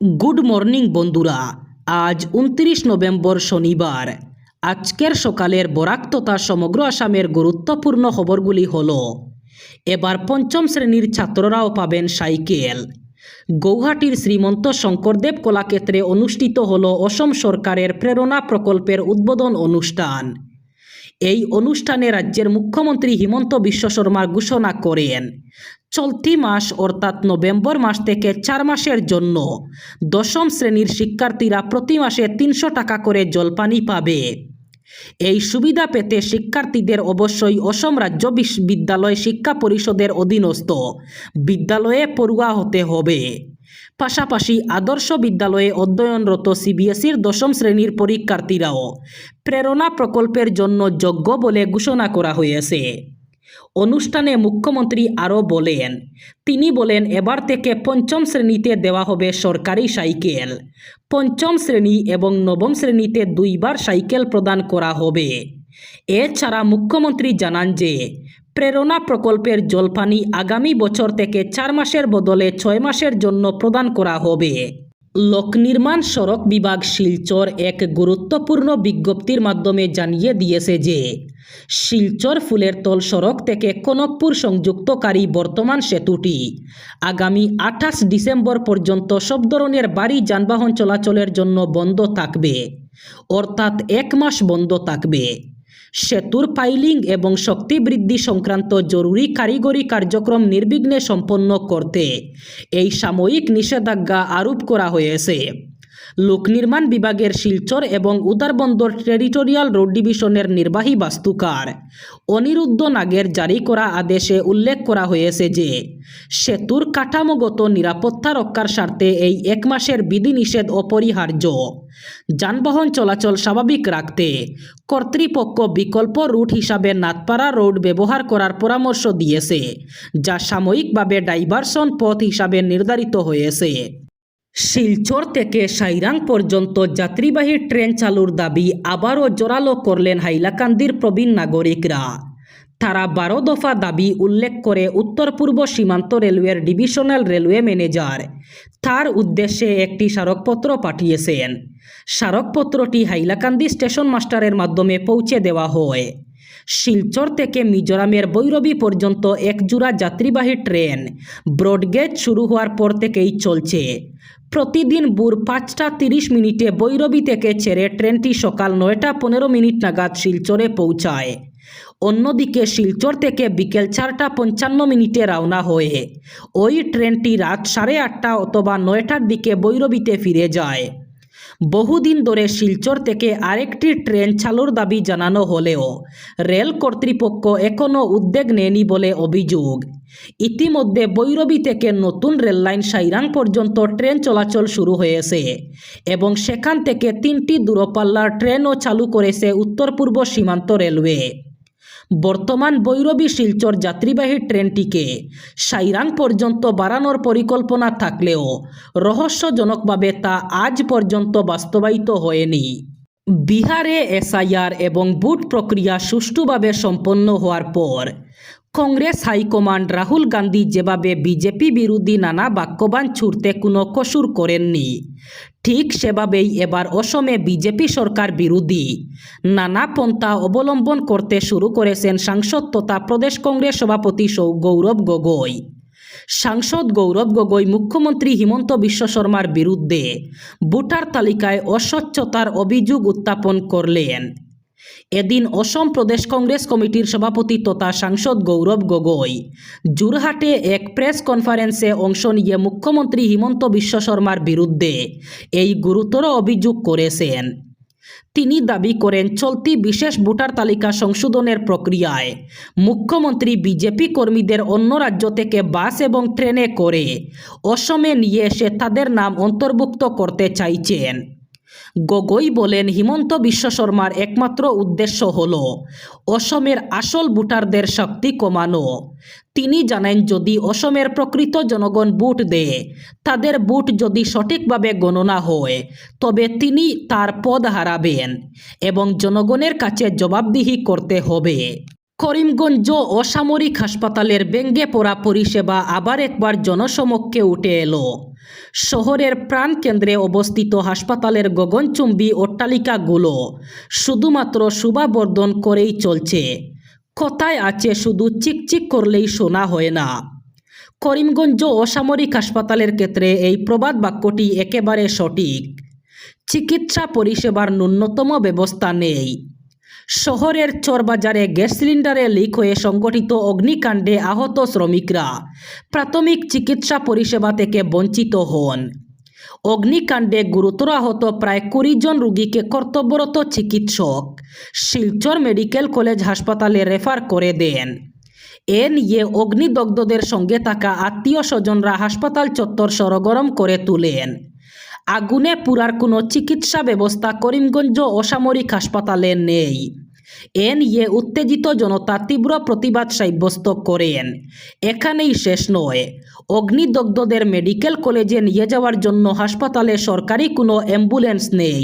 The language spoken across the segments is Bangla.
গুড মর্নিং বন্ধুরা। আজ উনত্রিশ নভেম্বর শনিবার। আজকের সকালের বরাক তথা সমগ্র আসামের গুরুত্বপূর্ণ খবরগুলি হল, এবার পঞ্চম শ্রেণির ছাত্ররাও পাবেন সাইকেল। গৌহাটির শ্রীমন্ত শঙ্করদেব কলাক্ষেত্রে অনুষ্ঠিত হল অসম সরকারের প্রেরণা প্রকল্পের উদ্বোধন অনুষ্ঠান। এই অনুষ্ঠানে রাজ্যের মুখ্যমন্ত্রী হিমন্ত বিশ্ব শর্মা ঘোষণা করেন চলতি মাস অর্থাৎ নভেম্বর মাস থেকে চার মাসের জন্য। দশম শ্রেণির শিক্ষার্থীরা প্রতি মাসে তিনশো টাকা করে জলপানি পাবে। এই সুবিধা পেতে শিক্ষার্থীদের অবশ্যই অসম রাজ্য বিশ্ববিদ্যালয় শিক্ষা পরিষদের অধীনস্থ বিদ্যালয়ে পড়ুয়া হতে হবে। পাশাপাশি আদর্শ বিদ্যালয়ে অধ্যয়নরত সিবিএসইর দশম শ্রেণির পরীক্ষার্থীরাও প্রেরণা প্রকল্পের জন্য যোগ্য বলে ঘোষণা করা হয়েছে। অনুষ্ঠানে মুখ্যমন্ত্রী আরও বলেন, তিনি বলেন, এবার থেকে পঞ্চম শ্রেণীতে দেওয়া হবে সরকারি সাইকেল। পঞ্চম শ্রেণি এবং নবম শ্রেণীতে দুইবার সাইকেল প্রদান করা হবে। এছাড়া মুখ্যমন্ত্রী জানান যে, প্রেরণা প্রকল্পের জলপানি আগামী বছর থেকে চার মাসের বদলে ছয় মাসের জন্য প্রদান করা হবে। লোক নির্মাণ সড়ক বিভাগ শিলচর এক গুরুত্বপূর্ণ বিজ্ঞপ্তির মাধ্যমে জানিয়ে দিয়েছে যে, শিলচর ফুলের তল সড়ক থেকে কনকপুর সংযুক্তকারী বর্তমান সেতুটি আগামী আঠাশ ডিসেম্বর পর্যন্ত সব ধরনের বাড়ি যানবাহন চলাচলের জন্য বন্ধ থাকবে, অর্থাৎ এক মাস বন্ধ থাকবে। সেতুর পাইলিং এবং শক্তি বৃদ্ধি সংক্রান্ত জরুরি কারিগরি কার্যক্রম নির্বিঘ্নে সম্পন্ন করতে এই সাময়িক নিষেধাজ্ঞা আরোপ করা হয়েছে। লোক নির্মাণ বিভাগের শিলচর এবং উদারবন্দর টেরিটোরিয়াল রোড ডিভিশনের নির্বাহী বাস্তুকার। অনিরুদ্ধ নাগের জারি করা আদেশে উল্লেখ করা হয়েছে যে, সেতুর কাঠামোগত নিরাপত্তা রক্ষার স্বার্থে এই এক মাসের বিধিনিষেধ অপরিহার্য। যানবাহন চলাচল স্বাভাবিক রাখতে কর্তৃপক্ষ বিকল্প রুট হিসাবে নাথপাড়া রোড ব্যবহার করার পরামর্শ দিয়েছে, যা সাময়িকভাবে ডাইভারশন পথ হিসাবে নির্ধারিত হয়েছে। শিলচর থেকে সাইরাং পর্যন্ত যাত্রীবাহী ট্রেন চালুর দাবি আবারও জোরালো করলেন হাইলাকান্দির প্রবীণ নাগরিকরা। তারা বারো দফা দাবি উল্লেখ করে উত্তর পূর্ব সীমান্ত রেলওয়ের ডিভিশনাল রেলওয়ে ম্যানেজার তার উদ্দেশ্যে একটি স্মারকপত্র পাঠিয়েছেন। স্মারকপত্রটি হাইলাকান্দি স্টেশন মাস্টারের মাধ্যমে পৌঁছে দেওয়া হয়। শিলচর থেকে মিজোরামের বৈরবী পর্যন্ত একজোড়া যাত্রীবাহী ট্রেন। ব্রডগেজ শুরু হওয়ার পর থেকেই চলছে। প্রতিদিন ভোর পাঁচটা তিরিশ মিনিটে বৈরবী থেকে ছেড়ে ট্রেনটি সকাল নয়টা পনেরো মিনিট নাগাদ শিলচরে পৌঁছায়। অন্যদিকে শিলচর থেকে বিকেল চারটা পঞ্চান্ন মিনিটে রওনা হয়ে ওই ট্রেনটি রাত সাড়ে আটটা অথবা নয়টার দিকে বৈরবীতে ফিরে যায়। বহুদিন ধরে শিলচর থেকে আরেকটি ট্রেন চালুর দাবি জানানো হলেও রেল কর্তৃপক্ষ এখনও উদ্যোগ নেয়নি বলে অভিযোগ। ইতিমধ্যে বৈরবী থেকে নতুন রেললাইন সাইরাং পর্যন্ত ট্রেন চলাচল শুরু হয়েছে এবং সেখান থেকে তিনটি দূরপাল্লার ট্রেনও চালু করেছে উত্তর পূর্ব সীমান্ত রেলওয়ে। বর্তমান বৈরবী শিলচর যাত্রীবাহী ট্রেনটিকে সাইরাং পর্যন্ত বাড়ানোর পরিকল্পনা থাকলেও রহস্যজনকভাবে তা আজ পর্যন্ত বাস্তবায়িত হয়নি। বিহারে এসআইআর এবং বুট প্রক্রিয়া সুষ্ঠুভাবে সম্পন্ন হওয়ার পর কংগ্রেস হাইকমান্ড রাহুল গান্ধী যেভাবে বিজেপি বিরোধী নানা বাক্যবান ছুটতে কোনো কসুর করেননি, ঠিক সেভাবেই এবার অসমে বিজেপি সরকার বিরোধী। নানা পন্থা অবলম্বন করতে শুরু করেছেন সাংসদ তথা প্রদেশ কংগ্রেস সভাপতি সৌ গৌরব গগৈ। সাংসদ গৌরব গগৈ মুখ্যমন্ত্রী হিমন্ত বিশ্ব শর্মার বিরুদ্ধে ভোটার তালিকায় অস্বচ্ছতার অভিযোগ উত্থাপন করলেন। এদিন অসম প্রদেশ কংগ্রেস কমিটির সভাপতি তথা সাংসদ গৌরব গগৈ। জোরহাটে এক প্রেস কনফারেন্সে অংশ নিয়ে মুখ্যমন্ত্রী হিমন্ত বিশ্ব শর্মার বিরুদ্ধে এই গুরুতর অভিযোগ করেছেন। তিনি দাবি করেন, চলতি বিশেষ ভোটার তালিকা সংশোধনের প্রক্রিয়ায় মুখ্যমন্ত্রী বিজেপি কর্মীদের অন্য রাজ্য থেকে বাস এবং ট্রেনে করে অসমে নিয়ে এসে তাদের নাম অন্তর্ভুক্ত করতে চাইছেন। গগৈ বলেন, হিমন্ত বিশ্ব শর্মার একমাত্র উদ্দেশ্য হল অসমের আসল ভোটারদের শক্তি কমানো। তিনি জানেন, যদি অসমের প্রকৃত জনগণ ভোট দেয়, তাদের ভোট যদি সঠিকভাবে গণনা হয়, তবে তিনি তার পদ হারাবেন এবং জনগণের কাছে জবাবদিহি করতে হবে। করিমগঞ্জ অসামরিক হাসপাতালের ব্যঙ্গে পড়া পরিষেবা আবার একবার জনসমক্ষে উঠে এলো। শহরের প্রাণকেন্দ্রে অবস্থিত হাসপাতালের গগনচুম্বী অট্টালিকাগুলো শুধুমাত্র শোভাবর্ধন করেই চলছে। কথায় আছে, শুধু চিকচিক করলেই শোনা হয় না। করিমগঞ্জ অসামরিক হাসপাতালের ক্ষেত্রে এই প্রবাদ বাক্যটি একেবারে সঠিক। চিকিৎসা পরিষেবার ন্যূনতম ব্যবস্থা নেই। শহরের চরবাজারে গ্যাস সিলিন্ডারে লিক হয়ে সংগঠিত অগ্নিকাণ্ডে আহত শ্রমিকরা। প্রাথমিক চিকিৎসা পরিষেবা থেকে বঞ্চিত হন। অগ্নিকাণ্ডে গুরুতর আহত প্রায় কুড়ি জন রোগীকে কর্তব্যরত চিকিৎসক শিলচর মেডিকেল কলেজ হাসপাতালে রেফার করে দেন। এ নিয়ে অগ্নিদগ্ধদের সঙ্গে থাকা আত্মীয় স্বজনরা হাসপাতাল চত্বর সরগরম করে তুলেন। আগুনে পুরার কোনো চিকিৎসা ব্যবস্থা করিমগঞ্জ অসামরিক হাসপাতালে নেই। এ নিয়ে উত্তেজিত জনতা তীব্র প্রতিবাদ সাব্যস্ত করেন। এখানেই শেষ নয়। অগ্নিদগ্ধদের মেডিকেল কলেজে নিয়ে যাওয়ার জন্য হাসপাতালে সরকারি কোনো অ্যাম্বুলেন্স নেই।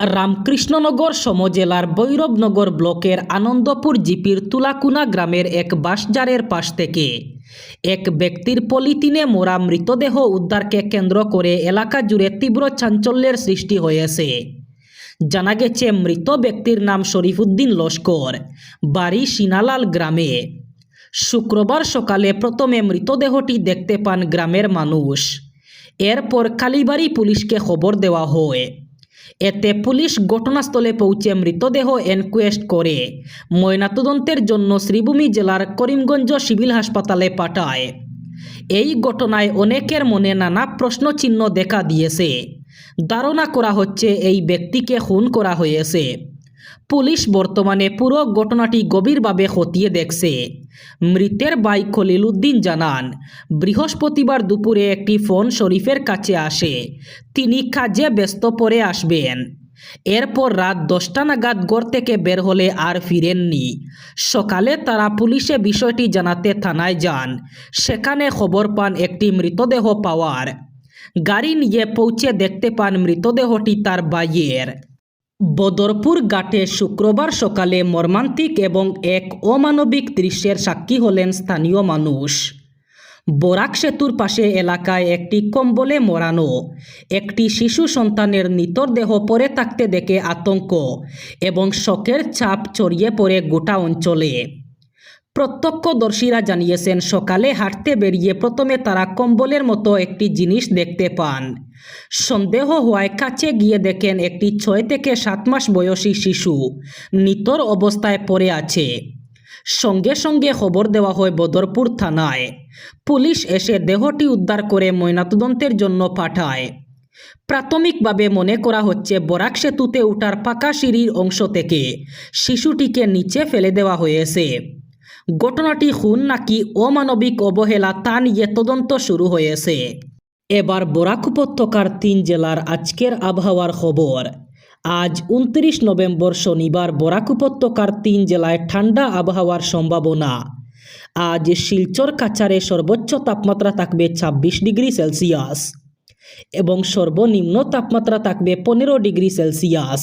রামকৃষ্ণনগর সমজেলার বৈরবনগর ব্লকের আনন্দপুর জিপির তুলাকুনা গ্রামের এক বাসজারের পাশ থেকে এক ব্যক্তির পলিথিনে মোড়া মৃতদেহ উদ্ধারকে কেন্দ্র করে এলাকা জুড়ে তীব্র চাঞ্চল্যের সৃষ্টি হয়েছে। জানা গেছে, মৃত ব্যক্তির নাম শরীফুদ্দিন লস্কর, বাড়ি সিনালাল গ্রামে। শুক্রবার সকালে প্রথমে মৃতদেহটি দেখতে পান গ্রামের মানুষ। এরপর কালীবাড়ি পুলিশকে খবর দেওয়া হয়। এতে পুলিশ ঘটনাস্থলে পৌঁছে মৃতদেহ এনকোয়েস্ট করে। ময়নাতদন্তের জন্য শ্রীভূমি জেলার করিমগঞ্জ সিভিল হাসপাতালে পাঠায়। এই ঘটনায় অনেকের মনে নানা প্রশ্নচিহ্ন দেখা দিয়েছে। ধারণা করা হচ্ছে এই ব্যক্তিকে খুন করা হয়েছে। পুলিশ বর্তমানে পুরো ঘটনাটি গভীরভাবে খতিয়ে দেখছে। মৃতের ভাই খলিল উদ্দিন জানান, বৃহস্পতিবার দুপুরে একটি ফোন শরীফের কাছে আসে। তিনি কাজে ব্যস্ত পরে আসবেন। এরপর রাত দশটা নাগাদ গড় থেকে বের হলে আর ফিরেননি। সকালে তারা পুলিশে বিষয়টি জানাতে থানায় যান। সেখানে খবর পান একটি মৃতদেহ পাওয়ার। গাড়ি নিয়ে পৌঁছে দেখতে পান মৃতদেহটি তার ভাইয়ের। বদরপুর ঘাটে শুক্রবার সকালে মর্মান্তিক এবং এক অমানবিক দৃশ্যের সাক্ষী হলেন স্থানীয় মানুষ। বরাক সেতুর পাশে এলাকায় একটি কম্বলে মরানো, একটি শিশু সন্তানের নিতর দেহ পড়ে থাকতে দেখে আতঙ্ক এবং শকের ছাপ ছড়িয়ে পড়ে গোটা অঞ্চলে। প্রত্যক্ষদর্শীরা জানিয়েছেন, সকালে হাঁটতে বেরিয়ে প্রথমে তারা কম্বলের মতো একটি জিনিস দেখতে পান। সন্দেহ হওয়ায় কাছে গিয়ে দেখেন একটি ছয় থেকে সাত মাস বয়সী শিশু নিতর অবস্থায় পড়ে আছে। সঙ্গে সঙ্গে খবর দেওয়া হয় বদরপুর থানায়। পুলিশ এসে দেহটি উদ্ধার করে ময়নাতদন্তের জন্য পাঠায়। প্রাথমিকভাবে মনে করা হচ্ছে, বরাক সেতুতে উঠার পাকা সিঁড়ির অংশ থেকে শিশুটিকে নিচে ফেলে দেওয়া হয়েছে। ঘটনাটি খুন নাকি অমানবিক অবহেলা তা নিয়ে তদন্ত শুরু হয়েছে এবার বরাক উপত্যকার তিন জেলার আজকের আবহাওয়ার খবর আজ উনত্রিশ নভেম্বর শনিবার বরাক উপত্যকার তিন জেলায় ঠান্ডা আবহাওয়ার সম্ভাবনা আজ শিলচর কাছারে সর্বোচ্চ তাপমাত্রা থাকবে ছাব্বিশ ডিগ্রি সেলসিয়াস এবং সর্বনিম্ন তাপমাত্রা থাকবে পনেরো ডিগ্রি সেলসিয়াস